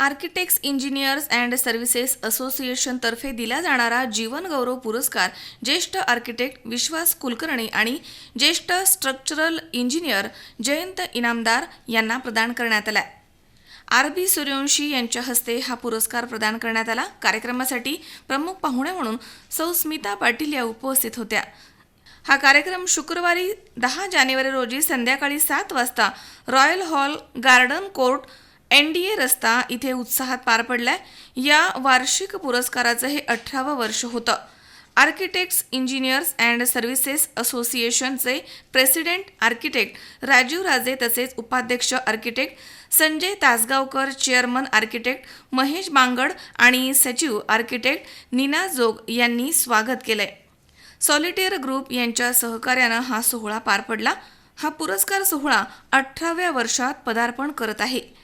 Architects engineers and services असोसिएशनतर्फे दिला जाणारा जीवनगौरव पुरस्कार ज्येष्ठ आर्किटेक्ट विश्वास कुलकर्णी आणि ज्येष्ठ स्ट्रक्चरल इंजिनियर जयंत इनामदार यांना प्रदान करण्यात आला. आर बी सूर्यवंशी यांच्या हस्ते हा पुरस्कार प्रदान करण्यात आला. कार्यक्रमासाठी प्रमुख पाहुणे म्हणून सौ. स्मिता पाटील या उपस्थित होत्या. हा कार्यक्रम शुक्रवारी दहा जानेवारी रोजी संध्याकाळी सात वाजता Royal Hall Garden Court N D A रस्ता इथे उत्साहात पार पडलाय. या वार्षिक पुरस्काराचं हे अठरावं वर्ष होतं. आर्किटेक्ट्स इंजिनियर्स अँड सर्व्हिसेस असोसिएशनचे प्रेसिडेंट आर्किटेक्ट राजीव राजे तसेच उपाध्यक्ष architect Sanjay Tasgaonkar chairman architect Mahesh Bangad आणि सचिव आर्किटेक्ट नीना जोग यांनी स्वागत केलंय. सॉलिटेअर ग्रुप यांच्या सहकार्यानं हा सोहळा पार पडला. हा पुरस्कार सोहळा अठराव्या वर्षात पदार्पण करत आहे.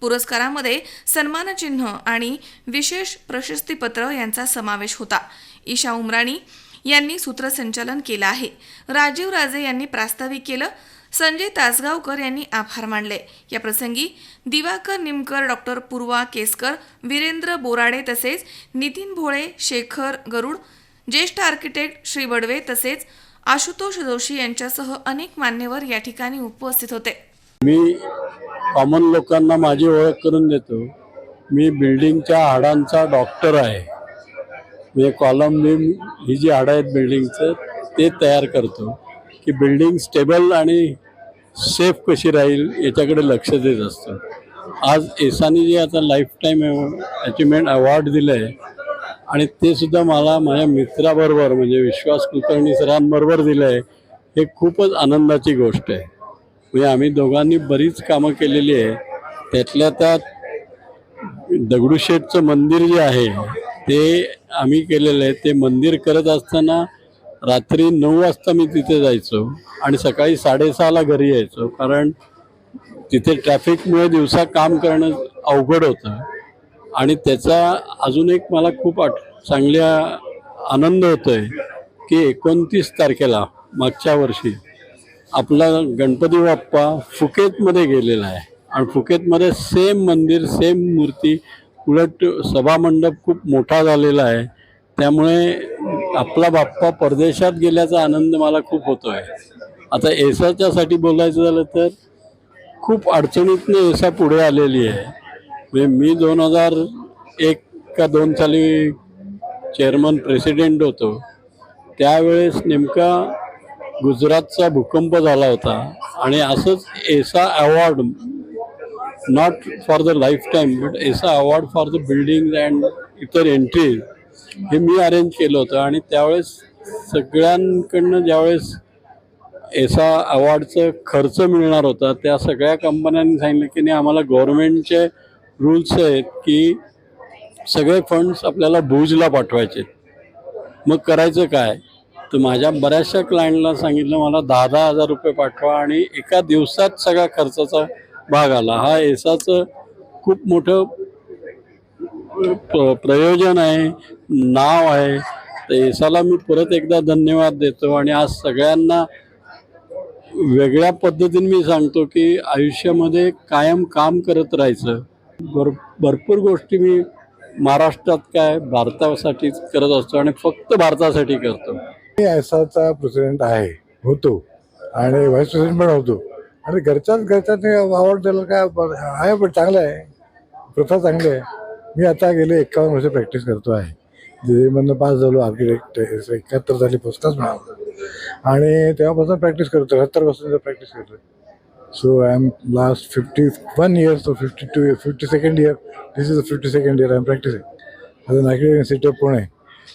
पुरस्कारामध्ये सन्मानचिन्ह आणि विशेष प्रशस्तीपत्र यांचा समावेश होता. ईशा उमराणी यांनी सूत्रसंचालन केलं आहे. राजीव राजे यांनी प्रास्ताविक केलं. संजय तासगावकर यांनी आभार मानले. या प्रसंगी दिवाकर निमकर डॉक्टर पूर्वा केसकर वीरेंद्र बोराडे तसेच नितीन भोळे शेखर गरुड ज्येष्ठ आर्किटेक्ट श्री बडवे तसेच आशुतोष जोशी यांच्यासह अनेक मान्यवर या ठिकाणी उपस्थित होते. मी कॉमन लोकांना माझी ओळख करून देतो. मी बिल्डिंगच्या हाडांचा डॉक्टर आहे. म्हणजे कॉलम बीम ही जी हाडं आहेत बिल्डिंगचं ते तयार करतो. की बिल्डिंग स्टेबल आणि सेफ कशी राहील याच्याकडे लक्ष देत असतो. आज एसानी जे आता लाईफ टाईम अचिव्हमेंट अवॉर्ड दिलं आहे आणि ते सुद्धा मला माझ्या मित्राबरोबर म्हणजे विश्वास कुलकर्णी सरांबरोबर दिलं आहे हे खूपच आनंदाची गोष्ट आहे. म्हणजे आम्ही दोघांनी बरीच कामं केलेली आहे. त्यातल्या त्यात दगडूशेठचं मंदिर जे आहे ते आम्ही केलेलं आहे. ते मंदिर करत असताना रात्री नऊ वाजता मी तिथे जायचो आणि सकाळी साडेसहाला घरी यायचो. कारण तिथे ट्रॅफिकमुळे दिवसा काम करणं अवघड होतं. आणि त्याचा अजून एक मला खूप आठ चांगल्या आनंद होतो आहे की एकोणतीस तारखेला मागच्या वर्षी आपला गणपती बाप्पा फुकेतमध्ये गेलेला आहे. आणि फुकेतमध्ये सेम मंदिर सेम मूर्ती उलट सभामंडप खूप मोठा झालेला आहे. त्यामुळे आपला बाप्पा परदेशात गेल्याचा आनंद मला खूप होतो आहे आता एसाच्यासाठी बोलायचं झालं तर खूप अडचणीतनं एसा पुढे आलेली आहे. म्हणजे मी दोन हजार एक का दोन साली चेअरमन प्रेसिडेंट होतो. त्यावेळेस नेमका गुजरातचा भूकंप झाला होता आणि असंच एसा award not for the life time but एसा award for the building and इतर एंट्री हे मी अरेंज केलं होतं. आणि त्यावेळेस सगळ्यांकडनं ज्यावेळेस एसा अवॉर्डचं खर्च मिळणार होता त्या सगळ्या कंपन्यांनी सांगितलं की नाही आम्हाला गव्हर्नमेंटचे रूल्स आहेत की सगळे फंड्स आपल्याला भुजला पाठवायचे. मग करायचं काय? तर माझ्या बऱ्याचशा क्लायंटला सांगितलं मला दहा दहा हजार रुपये पाठवा आणि एका दिवसात सगळा खर्चाचा भाग आला. हा एसाचं खूप मोठं प- प्रयोजन आहे नाव आहे. तर एसाला मी परत एकदा धन्यवाद देतो आणि आज सगळ्यांना वेगळ्या पद्धतीने मी सांगतो की आयुष्यामध्ये कायम काम करत राहायचं. भर भरपूर गोष्टी मी महाराष्ट्रात काय भारतासाठीच करत असतो आणि फक्त भारतासाठी करतो. मी ऐसाचा प्रेसिडेंट आहे होतो. आणि व्हाईस प्रेसिडेंट पण होतो. आणि घरच्याच घरच्याच अवॉर्ड दिला काय आहे पण चांगलं आहे. प्रथा चांगली आहे. मी आता गेले एकावन्न वर्ष प्रॅक्टिस करतो आहे. दिल्लीमधनं पास झालो आर्किटेक्ट एकाहत्तर साली पुस्तकच मिळालं आणि तेव्हापासून प्रॅक्टिस करतो त्र्याहत्तरपासून प्रॅक्टिस करतो so I am last fifty one years तो fifty two year fifty second year this is the fifty second year I am practising as an architect city of Pune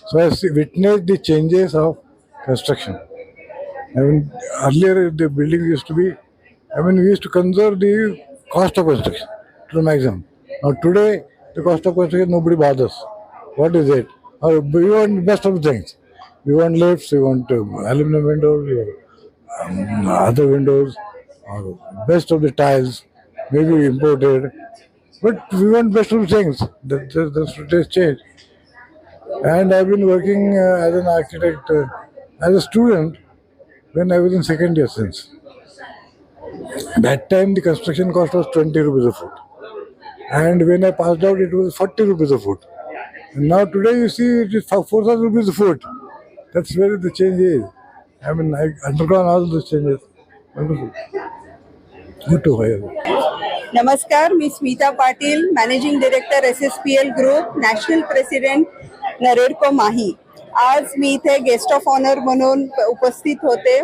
so I witness the changes of construction. I mean, earlier the building used to be, I mean, we used to conserve the cost of construction to the maximum. Now today, the cost of construction, nobody bothers. What is it? Or we want best of things. We want lifts, we want uh, aluminum windows, want, um, other windows, or best of the tiles, maybe imported. But we want best of things. That, that, has changed. And I've been working uh, as an architect, uh, as a student, when I was in second year since. That time the construction cost was 20 rupees a foot. And when I passed out, it was 40 rupees a foot. And now today you see it is 4,000 rupees a foot. That's where the change is. I mean, I undergone all those changes. Wonderful. Good to hear. नमस्कार मी Smita Patil managing director S S P L group national president NAREDCO माही आज मी इथे guest of honour म्हणून उपस्थित होते.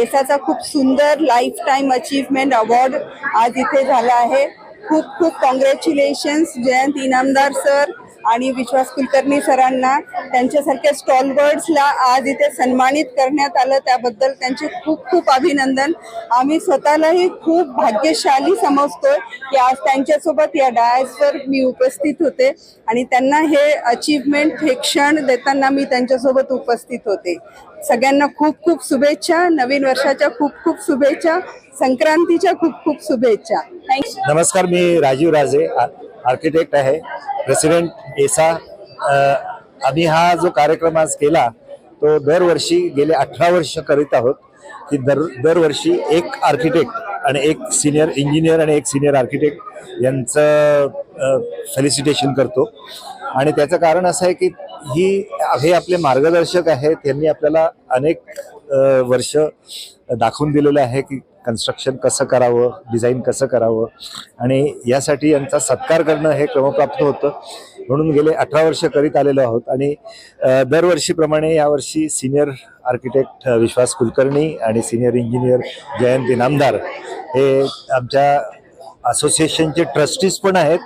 एसाचा खूप सुंदर life time achievement award आज इथे झाला आहे. खूप खूप कॉंग्रॅच्युलेशन्स जयंत इनामदार सर आणि विश्वास कुलकर्णी सरांना त्यांच्यासारख्या स्टॉलवर्ड्सला आज इथे सन्मानित करण्यात आलं. त्याबद्दल त्यांचे खूप खूप अभिनंदन. आम्ही स्वतःलाही खूप भाग्यशाली समजतो की आज त्यांच्यासोबत या डायसवर मी उपस्थित होते. आणि त्यांना हे अचीवमेंट हे क्षण देताना मी त्यांच्यासोबत उपस्थित होते. सगळ्यांना खूप खूप शुभेच्छा. नवीन वर्षाच्या खूप खूप शुभेच्छा. संक्रांतीच्या खूप खूप शुभेच्छा. थँक्यू नमस्कार मी राजीव राजे. आर्किटेक्ट आहे. प्रेसिडेंट एसा आम्ही हा जो कार्यक्रम आज केला तो दरवर्षी गेले अठरा वर्ष करीत आहोत की दर दरवर्षी एक आर्किटेक्ट आणि एक सिनियर इंजिनियर आणि एक सिनियर आर्किटेक्ट यांचं फेलिसिटेशन करतो. आणि त्याचं कारण असं आहे की ही हे आपले मार्गदर्शक आहेत त्यांनी आपल्याला अनेक वर्ष दाखवून दिलेलं आहे की कन्स्ट्रक्शन कसं करावं डिझाईन कसं करावं? आणि यासाठी यांचा सत्कार करणं हे क्रमप्राप्त होतं. म्हणून गेले अठरा वर्ष करीत आलेलो आहोत. आणि दरवर्षीप्रमाणे यावर्षी सिनियर आर्किटेक्ट विश्वास कुलकर्णी आणि सिनियर इंजिनियर जयंत इनामदार हे आमच्या असोसिएशनचे ट्रस्टीज पण आहेत.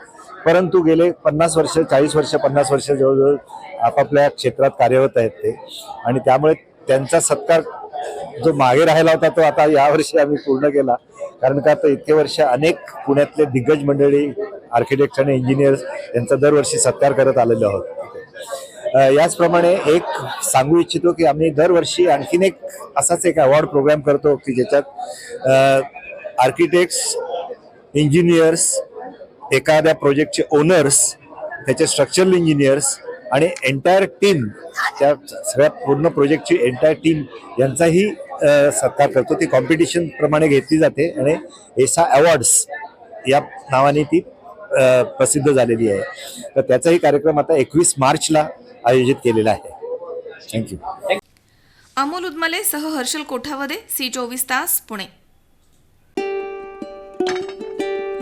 परंतु गेले पन्नास वर्ष चाळीस वर्ष पन्नास वर्ष जवळजवळ आपापल्या क्षेत्रात कार्यरत आहेत ते. आणि त्यामुळे त्यांचा सत्कार जो मागे राहिला होता तो आता यावर्षी आम्ही पूर्ण केला. कारण का आता इतके वर्ष अनेक पुण्यातले दिग्गज मंडळी आर्किटेक्ट आणि इंजिनियर्स यांचा दरवर्षी सत्कार करत आलेलो आहोत. याचप्रमाणे एक सांगू इच्छितो की आम्ही दरवर्षी आणखीन एक असाच एक अवॉर्ड प्रोग्राम करतो की ज्याच्यात आर्किटेक्ट्स इंजिनियर्स एखाद्या प्रोजेक्टचे ओनर्स त्याचे स्ट्रक्चरल इंजिनियर्स आणि एंटायर टीम त्या सगळ्या पूर्ण प्रोजेक्टची एंटायर टीम यांचाही सत्कार करतो. ती कॉम्पिटिशन प्रमाणे घेतली जाते आणि एसा अवॉर्ड्स या नावाने ती प्रसिद्ध झालेली आहे. तर त्याचाही कार्यक्रम आता एकवीस मार्चला आयोजित केलेला आहे. थँक्यू अमोल उदमले सह हर्षल कोठावदे सी चोवीस तास पुणे.